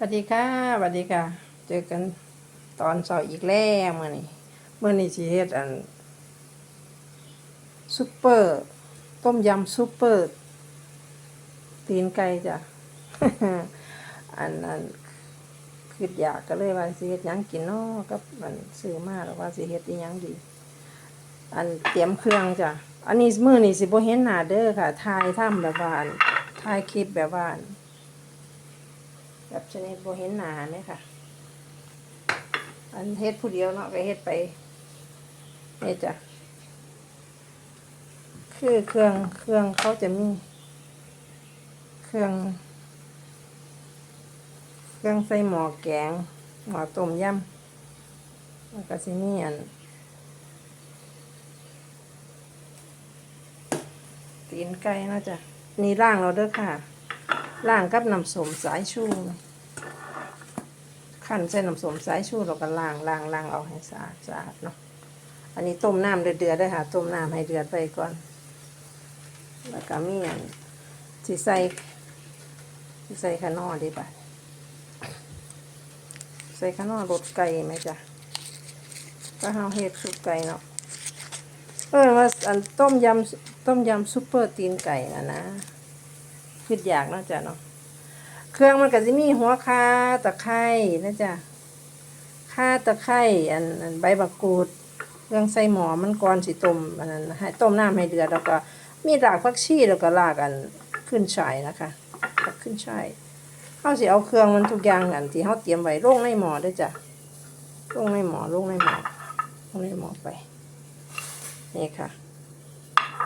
สวัสดีค่ะสวัสดีค่ะ เจอกันตอนเสาร์อีกแล้วมื่อนี้เมื่อนี้สิเฮ็ดอันซุปเปอร์ ต้มยำซุปเปอร์ ตีนไก่จ้ะ อันนั้นคืออยากก็เลยว่าสิเฮ็ดยังกินเนาะกับมันซื้อมาแล้วว่าสิเฮ็ดยังดี อันเตรียมเครื่องจ้ะ อันนี้มื้อนี้สิบ่เห็นหน้าเด้อค่ะถ่ายทำแบบว่านถ่ายคลิปแบบว่าน แบบชนิดโบเห็นหนาเนี่ยค่ะ อันเฮ็ดผู้เดียวเนาะก็เฮ็ดไปเนี่จ้ะคือเครื่องเครื่องเขาจะมี เครื่อง เครื่องใส่หม้อแกงหม้อต้มยำแล้วก็สิมีอันตีนไก่นาะจ้ะนี่ล่างเราเด้อค่ะ ล่างกับน้ำส้มสายชูขั้นใส่น้ำส้มสายชูเราก็ล้างล้างล้างเอาให้สะอาดสะอาดเนาะอันนี้ต้มน้ำเดือดได้ค่ะต้มน้ำให้เดือดไปก่อน แล้วก็มีอันสิใส่สิใส่ขนอดีป่ะใส่ขนอรสไก่ไหมจ๊ะก็เฮาเฮ็ดซุปไก่เนาะเออว่าอันต้มยำต้มยำซุปเปอร์ตีนไก่นะนะ คืออยากเนาะจ้ะเนาะเครื่องมันก็จะมีหัวคาตะไคร้นะจ๊ะข่าตะไคร้อันอันใบมะกรูดเครื่องใส่หมอมันก่อนสิต้มอันนั้นให้ต้มน้ำให้เดือดแล้วก็มีรากผักชีแล้วก็รากอันขึ้นฉ่ายนะคะขึ้นฉ่ายเขาสิเอาเครื่องมันทุกอย่างอันที่เขาเตรียมไว้ลงในหม้อด้วยจ้ะลงในหม้อลงในหม้อลงในหม้อไปนี่ค่ะ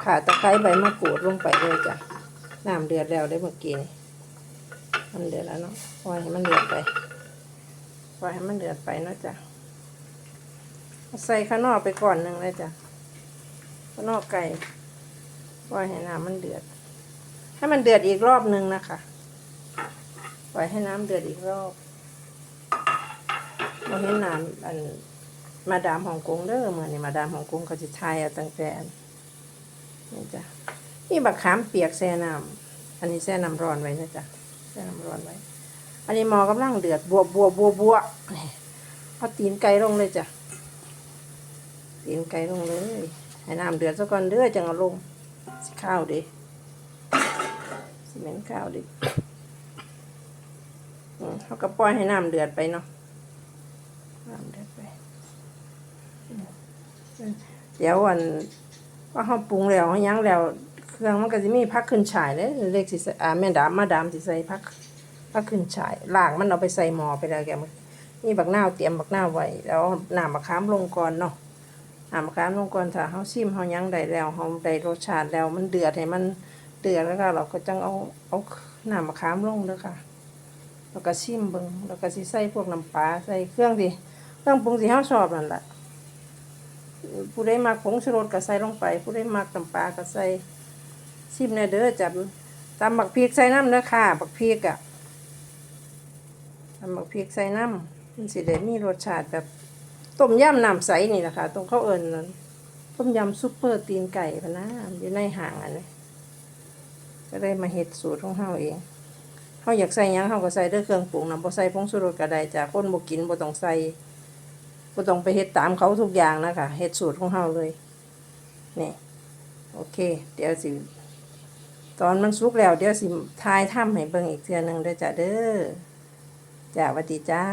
ข่าตะไคร้ใบมะกรูดลงไปเลยจ้ะ น้ำเดือดแล้วได้เมื่อกี้นี่มันเดือดแล้วเนาะปล่อยให้มันเดือดไปปล่อยให้มันเดือดไปเนาะจ้ะใส่ข้างนอกไปก่อนหนึ่งเลยจ้ะข้างนอกไก่ปล่อยให้น้ำมันเดือด ให้มันเดือดอีกรอบหนึ่งนะคะปล่อยให้น้ำเดือดอีกรอบเราเห็นน้ำอันมาดามฮ่องกงเด้อเมื่อนี่มาดามฮ่องกงเขาจะทายเอาตั้งแต่อันนี่จ้ะ นี่บักขามเปียกแช่น้ำอันนี้แช่น้ำร้อนไว้นะจ๊ะแช่น้ำร้อนไว้ อันนี้หมอกำลังเดือดบัวบัวบัวบัวนี่เอาตีนไก่ลงเลยจ้ะตีนไก่ลงเลย ให้น้ำเดือดซะก่อนเด้อจังเอาลงสข้าวดิสิเม็นข้าวดิเขาก็ปล่อยให้น้ำเดือดไปเนาะน้ำเดือดไป เดี๋ยววันว่าเขาปรุงแล้วเขายังแล้ว เครื่องมันก็จะมีพักขึ้นฉายเลยเล็กสิใส่อ่าแม่ดามมาดามสิใส่พักพักขึ้นฉายล่างมันเอาไปใส่หม้อไปแล้วแกมันนี่บักหน้าเตรียมบักหน้าไว้แล้วน้ำมะขามลงก่อนเนาะน้ำมะขามลงก่อนถ้าเขาชิมเขายังได้แล้วเขาได้รสชาติแล้วมันเดือดให้มันเดือดแล้วก็เราก็จังเอาเอาน้ำมะขามลงเด้อค่ะแล้วก็ชิมเบิ่งแล้วก็สิใส่พวกน้ำปลาใส่เครื่องดิเครื่องปรุงที่เขาชอบนั่นแหละผู้ใดมักผงชูรสก็ใส่ลงไป ผู้ใดมักน้ำปลาก็ใส่ ชิมแน่เด้อจับตำบักพริกใส่น้ำเด้อค่ะบักพริกอะตำบักพริกใส่น้ำมันสิได้มีรสชาติแบบต้มยำน้ำใสนี่แหละค่ะตรงข้าวเอิญนั้นต้มยำซุปเปอร์ตีนไก่พะนะอยู่ในห่างอันนี้ก็ได้มาเฮ็ดสูตรของเฮาเองเฮาอยากใส่ยังเฮาก็ใส่เด้อเครื่องปรุงนำบ่ใส่ผงชูรสก็ไดจ้ะคนบ่กินบ่ต้องใส่ก็ต้องไปเฮ็ดตามเขาทุกอย่างนะคะเฮ็ดสูตรของเฮาเลยนี่โอเค เดี๋ยวสิ ตอนมันสุกแล้วเดี๋ยวสิทายถ้ำให้เบิ่งอีกเทื่อหนึงเด้อจ้ะเด้อจ้าวัดดีจ้า